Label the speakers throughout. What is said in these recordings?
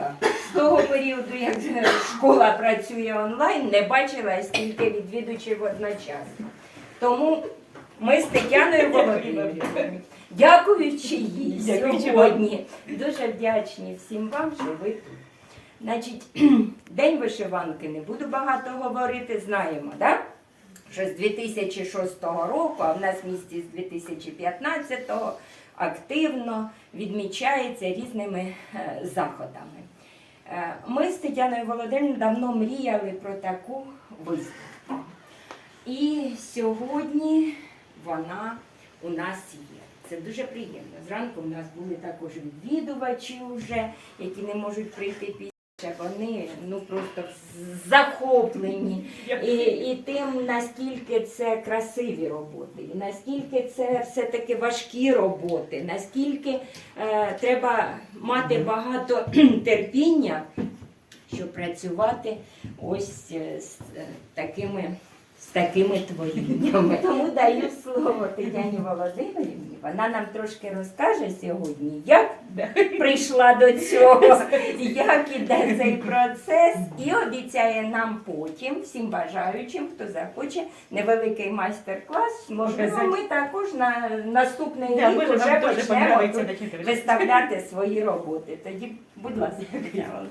Speaker 1: вчителька з того періоду, як школа працює онлайн, не бачила скільки відвідувачів одночасно. Тому ми з Тетяною Володимирівною, дякуючи їй сьогодні, дуже вдячні всім вам, що ви тут. Значить, День вишиванки не буду багато говорити, знаємо, так? Що з 2006 року, а в нас в місті з 2015-го активно відмічається різними е, заходами. Е, Ми з Тетяною Володимиром давно мріяли про таку виставку. І сьогодні вона у нас є. Це дуже приємно. Зранку у нас були також відвідувачі вже, які не можуть прийти пізніше. Вони ну просто захоплені і, і тим, наскільки це красиві роботи, і наскільки це все-таки важкі роботи, наскільки е, треба мати багато терпіння, щоб працювати ось е, з е, такими. З такими творіннями. Тому даю слово Тетяні Володимирівні. Вона нам трошки розкаже сьогодні, як прийшла до цього, як іде цей процес, і обіцяє нам потім, всім бажаючим, хто захоче, невеликий майстер-клас. Можливо, ми також на наступний
Speaker 2: Да,
Speaker 1: рік вже
Speaker 2: нам теж
Speaker 1: почнемо
Speaker 2: подобається
Speaker 1: тут
Speaker 2: такі
Speaker 1: виставляти свої роботи. Тоді, будь ласка, Тетяна.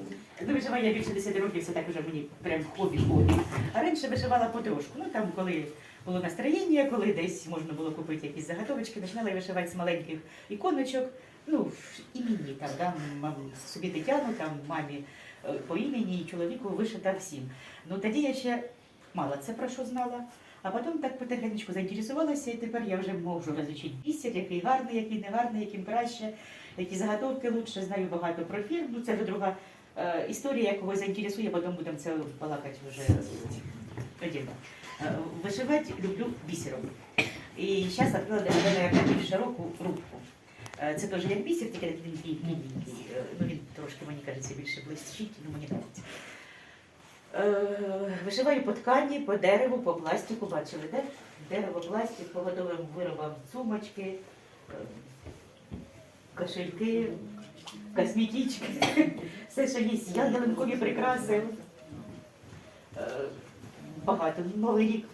Speaker 2: Ну, вишивання більше 10 років, це так вже мені прям хобі-хобі. А раніше вишивала потрошку. Ну там, коли було настроєння, коли десь можна було купити якісь заготовочки, починала я вишивати з маленьких іконочок. Ну, імені там, да, собі Тетяну, там, мамі е, по імені і чоловіку вишита всім. Ну тоді я ще мало це про що знала. А потім так потихеньку заінтересувалася, і тепер я вже можу розлічити бісер, який гарний, який не гарний, яким краще, які заготовки лучше, знаю багато про фірм. Ну, це вже друга Е, Історія, як когось заінтересує, потім будемо це балакати вже отдельно. Е, Вишивати люблю бісером. І зараз відкрила для на більше року рубку. Е, Це теж як бісер, тільки такий він міленький. Е, Ну він трошки, мені кажеться, більше блищить, ну мені подобається. Е, Вишиваю по ткані, по дереву, по пластику, бачили, де? Дерево, пластик, по готовим виробам сумочки, е, кошельки, косметички, все, що є, я ялинкові прикраси. Багато. Новий рік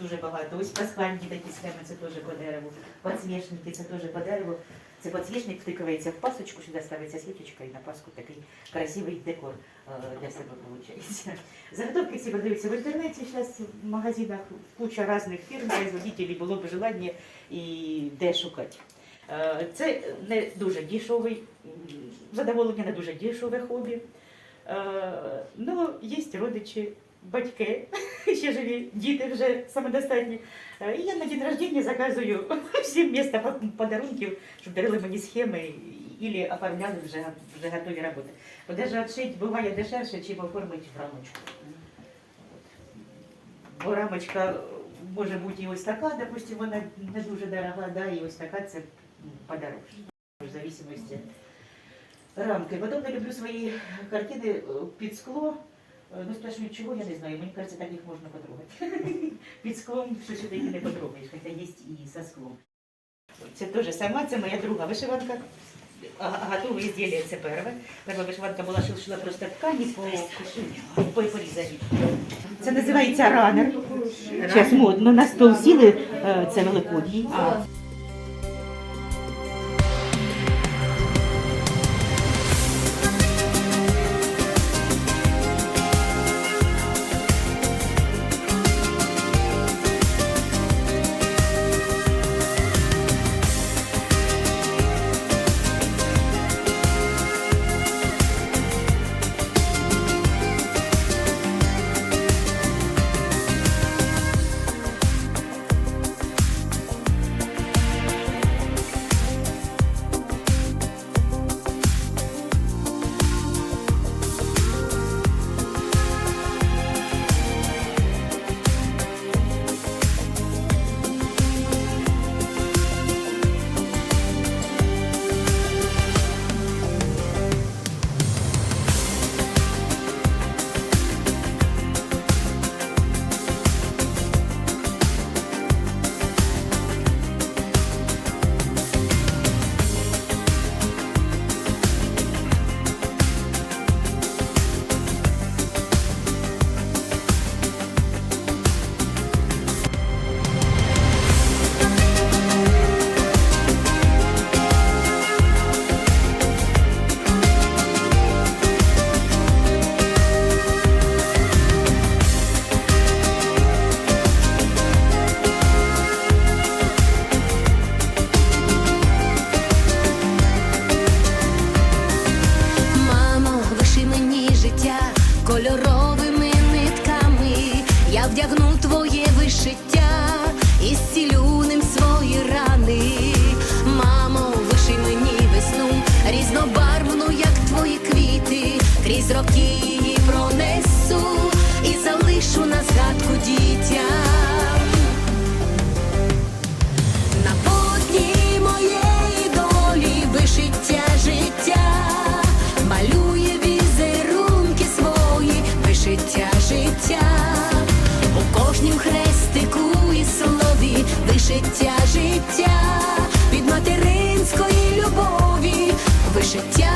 Speaker 2: дуже багато. Ось пасхальні такі схеми, це теж по дереву. Подсвічники, це теж по дереву. Це подсвічник втикається в пасочку, сюди ставиться свічечка і на паску такий красивий декор е, для себе виходить. Заготовки всі продаються в інтернеті, зараз в магазинах куча різних фірм, производителів було б желання і де шукати. Е, Це не дуже дешевий, задоволення не дуже дешеве хобі. Ну, є родичі, батьки, ще живі, діти вже самодостатні. Е, І я на день рождения заказую всім місто подарунків, щоб дарили мені схеми і оформляли вже, вже готові роботи. Бо навіть відшити буває дешевше, чим оформити в рамочку. От. Бо рамочка може бути і ось така, допустим, вона не дуже дорога, да, і ось така це м, подорожче. В зависимости рамки. Потім я люблю свої картини е, під скло. Е, Ну, спрашивают, чего, я не знаю. Мені кажется, так їх можна потрогати. Під склом що сюди їх не потрогаєш, хоча є і со склом. Це теж сама, це моя друга вишиванка. Готове ізділля це перше. Перша вишиванка була шила просто ткані по, по порізані. Це називається ранер. Зараз модно, на стол сіли, е, це великодній.
Speaker 3: color життя, життя, у кожнім хрестику і слові ви життя життя, від материнської любові, ви життя.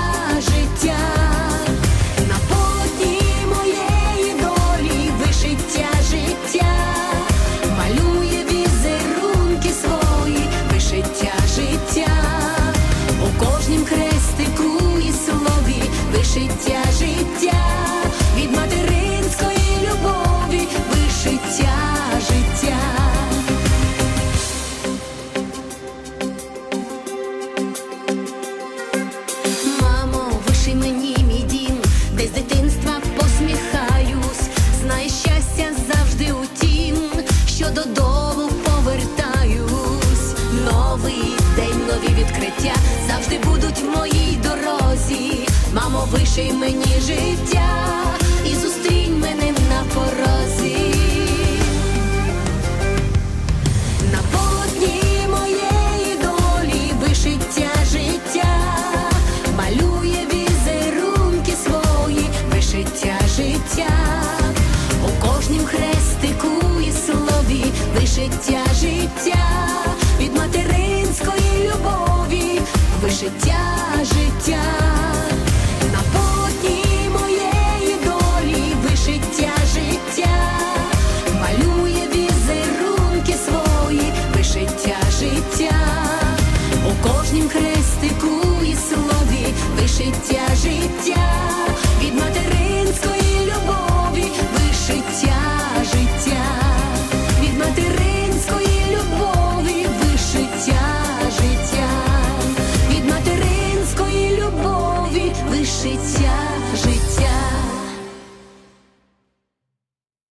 Speaker 3: Мамо, виший мені життя і зустрінь мене на порозі. На полотні моєї долі вишиття життя, малює візерунки свої, вишиття життя, у кожнім хрестику слові, вишиття життя, від материнської любові, вишиття